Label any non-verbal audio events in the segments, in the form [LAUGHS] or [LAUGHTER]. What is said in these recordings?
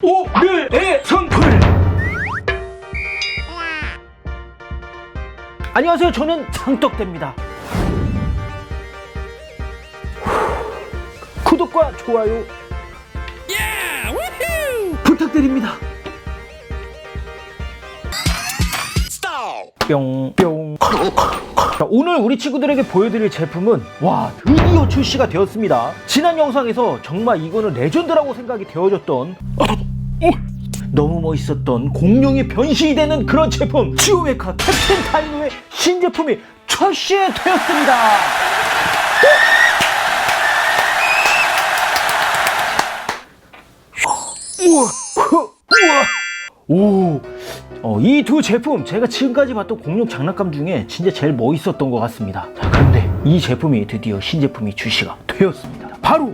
오늘의 선풀 안녕하세요. 저는 장떡대입니다. 구독과 좋아요 부탁드립니다. 뿅뿅 자, 오늘 우리 친구들에게 보여드릴 제품은 와 드디어 출시가 되었습니다. 지난 영상에서 정말 이거는 레전드라고 생각이 되어졌던 너무 멋있었던 공룡이 변신이 되는 그런 제품! 지오메카 캡틴 타이노의 신제품이 출시되었습니다! 우와 흐, 우와! 오, 어, 이 두 제품 제가 지금까지 봤던 공룡 장난감 중에 진짜 제일 멋있었던 것 같습니다. 자, 그런데 이 제품이 드디어 신제품이 출시가 되었습니다. 바로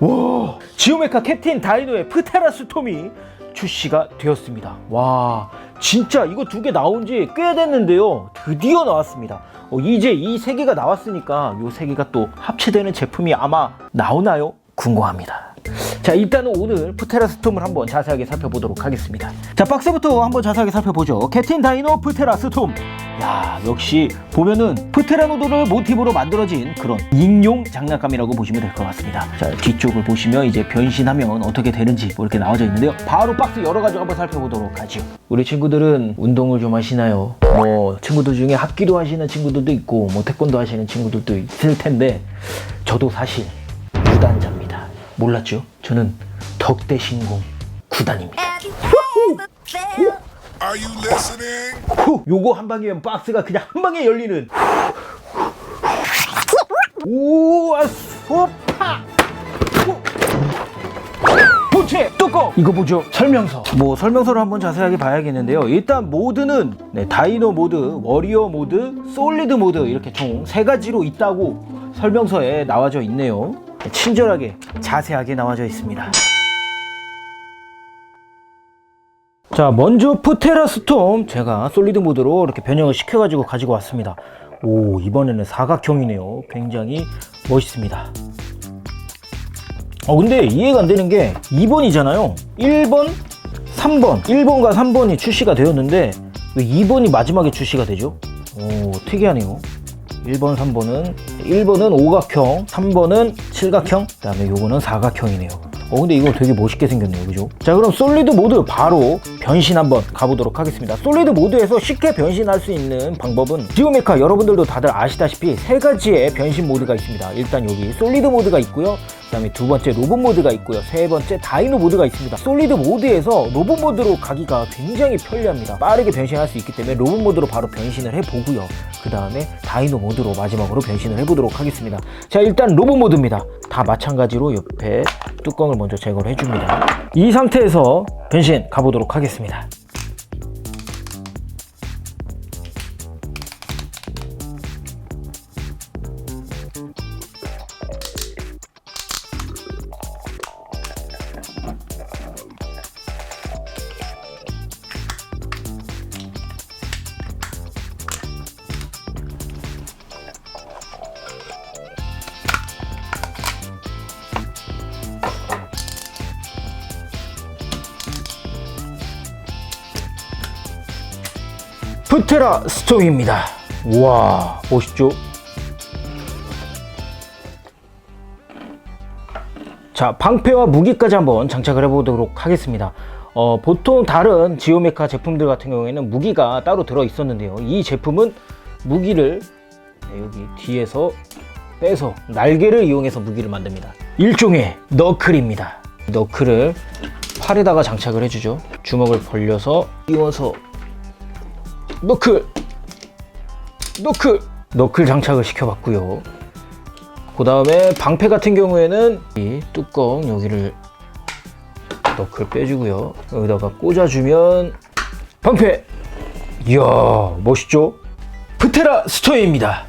와, 지오메카 캡틴 다이노의 프테라 스톰이 출시가 되었습니다. 와, 진짜 이거 두 개 나온 지 꽤 됐는데요. 드디어 나왔습니다. 어, 이제 이 세 개가 나왔으니까 이 세 개가 또 합체되는 제품이 아마 나오나요? 궁금합니다. 자, 일단은 오늘 프테라 스톰을 한번 자세하게 살펴보도록 하겠습니다. 자, 박스부터 한번 자세하게 살펴보죠. 캡틴 다이노 프테라 스톰. 야, 역시 보면은 프테라노도를 모티브로 만들어진 그런 인용 장난감이라고 보시면 될 것 같습니다. 자, 뒤쪽을 보시면 이제 변신하면 어떻게 되는지 뭐 이렇게 나와져 있는데요. 바로 박스 가지 한번 살펴보도록 하죠. 우리 친구들은 운동을 좀 하시나요? 뭐 친구들 중에 합기도 하시는 친구들도 있고 뭐 태권도 하시는 친구들도 있을 텐데 저도 사실 무단자입니다. 몰랐죠? 저는 덕대 신공 구단입니다. Are you listening? 후, 요거 한 방이면 박스가 그냥 한 방에 열리는. 우와 소파. 후. 본체 뚜껑 이거 보죠 설명서 뭐 설명서를 한번 자세하게 봐야겠는데요 일단 모드는 네, 다이노 모드 워리어 모드 솔리드 모드 이렇게 총 세 가지로 있다고 설명서에 나와져 있네요 친절하게 자세하게 나와져 있습니다 자 먼저 프테라 스톰 제가 솔리드 모드로 이렇게 변형을 시켜 가지고 가지고 왔습니다. 오 이번에는 사각형이네요. 굉장히 멋있습니다. 어 근데 이해가 안 되는 게 2번이잖아요. 1번 3번 1번과 3번이 출시가 되었는데 왜 2번이 마지막에 출시가 되죠? 오 특이하네요. 1번 3번은 1번은 오각형 3번은 칠각형 그 다음에 요거는 사각형이네요 어 근데 이거 되게 멋있게 생겼네요. 그죠? 자 그럼 솔리드 모드 바로 변신 한번 가보도록 하겠습니다. 솔리드 모드에서 쉽게 변신할 수 있는 방법은 지오메카 여러분들도 다들 아시다시피 세 가지의 변신 모드가 있습니다. 일단 여기 솔리드 모드가 있고요. 그 다음에 두 번째 로봇 모드가 있고요. 세 번째 다이노 모드가 있습니다. 솔리드 모드에서 로봇 모드로 가기가 굉장히 편리합니다. 빠르게 변신할 수 있기 때문에 로봇 모드로 바로 변신을 해보고요. 그 다음에 다이노 모드로 마지막으로 변신을 해보도록 하겠습니다. 자 일단 로봇 모드입니다 다 마찬가지로 옆에 뚜껑을 먼저 제거를 해줍니다. 이 상태에서 변신 가보도록 하겠습니다 프테라 스톰입니다. 우와 멋있죠? 자 방패와 무기까지 한번 장착을 해보도록 하겠습니다. 어, 보통 다른 지오메카 제품들 같은 경우에는 무기가 따로 들어 있었는데요. 이 제품은 무기를 네, 여기 뒤에서 빼서 날개를 이용해서 무기를 만듭니다. 일종의 너클입니다. 너클을 팔에다가 장착을 해주죠. 주먹을 벌려서 띄워서 너클 너클 너클 장착을 시켜봤고요. 그 다음에 방패 같은 경우에는 이 뚜껑 여기를 너클 빼주고요. 여기다가 꽂아주면 방패. 이야 멋있죠? 프테라 스토어입니다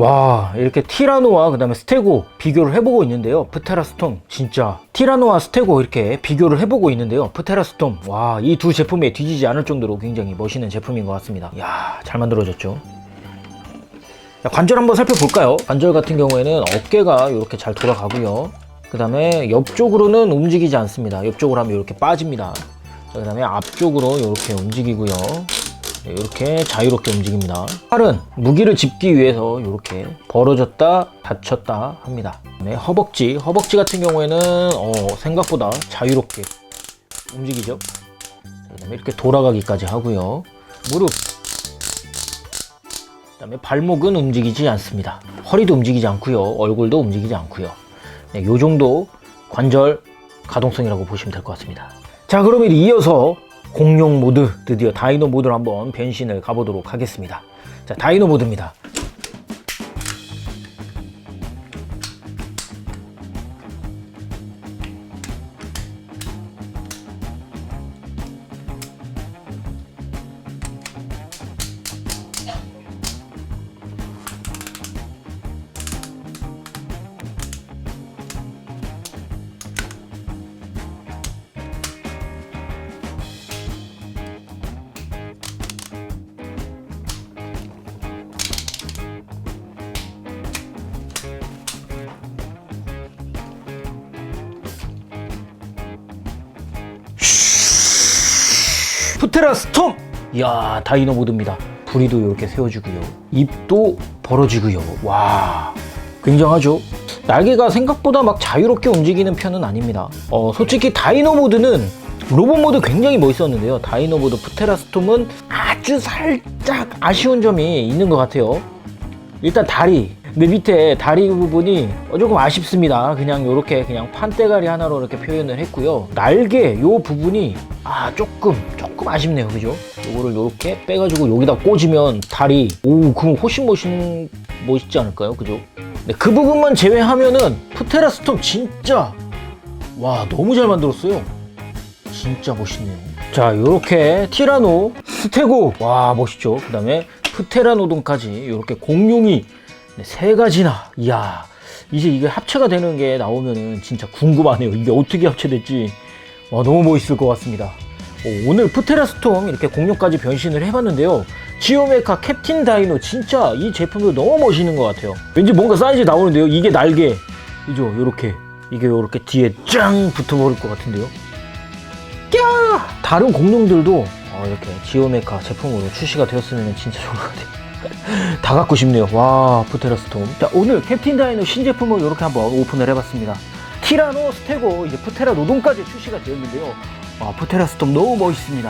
와 이렇게 티라노와 그 다음에 스테고 비교를 해보고 있는데요. 프테라 스톰 진짜. 티라노와 스테고 이렇게 비교를 해보고 있는데요. 프테라 스톰 와 이 두 제품에 뒤지지 않을 정도로 굉장히 멋있는 제품인 것 같습니다. 이야 잘 만들어졌죠? 자, 관절 한번 살펴볼까요? 관절 같은 경우에는 어깨가 이렇게 잘 돌아가고요. 그 다음에 옆쪽으로는 움직이지 않습니다. 옆쪽으로 하면 이렇게 빠집니다. 그 다음에 앞쪽으로 이렇게 움직이고요. 네, 이렇게 자유롭게 움직입니다. 팔은 무기를 짚기 위해서 이렇게 벌어졌다 닫혔다 합니다. 네, 허벅지, 허벅지 같은 경우에는 어, 생각보다 자유롭게 움직이죠. 그다음에 이렇게 돌아가기까지 하고요. 무릎, 그다음에 발목은 움직이지 않습니다. 허리도 움직이지 않고요. 얼굴도 움직이지 않고요. 네, 요 정도 관절 가동성이라고 보시면 될 것 같습니다. 자, 그러면 이어서 공룡 모드 드디어 다이노 모드로 한번 변신을 가보도록 하겠습니다. 자, 다이노 모드입니다. 푸테라 스톰! 이야, 다이노 모드입니다. 부리도 이렇게 세워주고요. 입도 벌어지고요. 와, 굉장하죠? 날개가 생각보다 막 자유롭게 움직이는 편은 아닙니다. 어, 솔직히 다이노 모드는 로봇 모드 굉장히 멋있었는데요. 다이노 모드 푸테라 스톰은 아주 살짝 아쉬운 점이 있는 것 같아요. 일단 다리. 근데 밑에 다리 부분이 어, 조금 아쉽습니다. 그냥 요렇게 그냥 판대가리 하나로 이렇게 표현을 했고요. 날개 요 부분이 아 조금 조금 아쉽네요. 그죠? 요거를 요렇게 빼가지고 여기다 꽂으면 다리 오 그럼 훨씬 멋있, 멋있지 않을까요? 그죠? 네, 그 부분만 제외하면은 푸테라 스톰 진짜 와 너무 잘 만들었어요. 진짜 멋있네요. 자, 요렇게 티라노, 스테고, 와, 멋있죠. 그 다음에 프테라노돈까지 이렇게 공룡이 네, 세 가지나, 이야, 이제 이게 합체가 되는 게 나오면은 진짜 궁금하네요. 이게 어떻게 합체될지. 와, 너무 멋있을 것 같습니다. 오, 오늘 푸테라스톰 이렇게 공룡까지 변신을 해봤는데요. 지오메카 캡틴 다이노 진짜 이 제품도 너무 멋있는 것 같아요. 왠지 뭔가 사이즈 나오는데요. 이게 날개. 이죠, 요렇게. 이게 요렇게 뒤에 짱 붙어버릴 것 같은데요. 야! 다른 공룡들도 어, 이렇게 지오메카 제품으로 출시가 되었으면 진짜 좋을 것 같아요. [LAUGHS] 다 갖고 싶네요. 와, 푸테라스톰. 자, 오늘 캡틴 다이노 신제품을 이렇게 한번 오픈을 해봤습니다. 티라노, 스테고, 이제 푸테라 노동까지 출시가 되었는데요. 와, 푸테라스톰 너무 멋있습니다.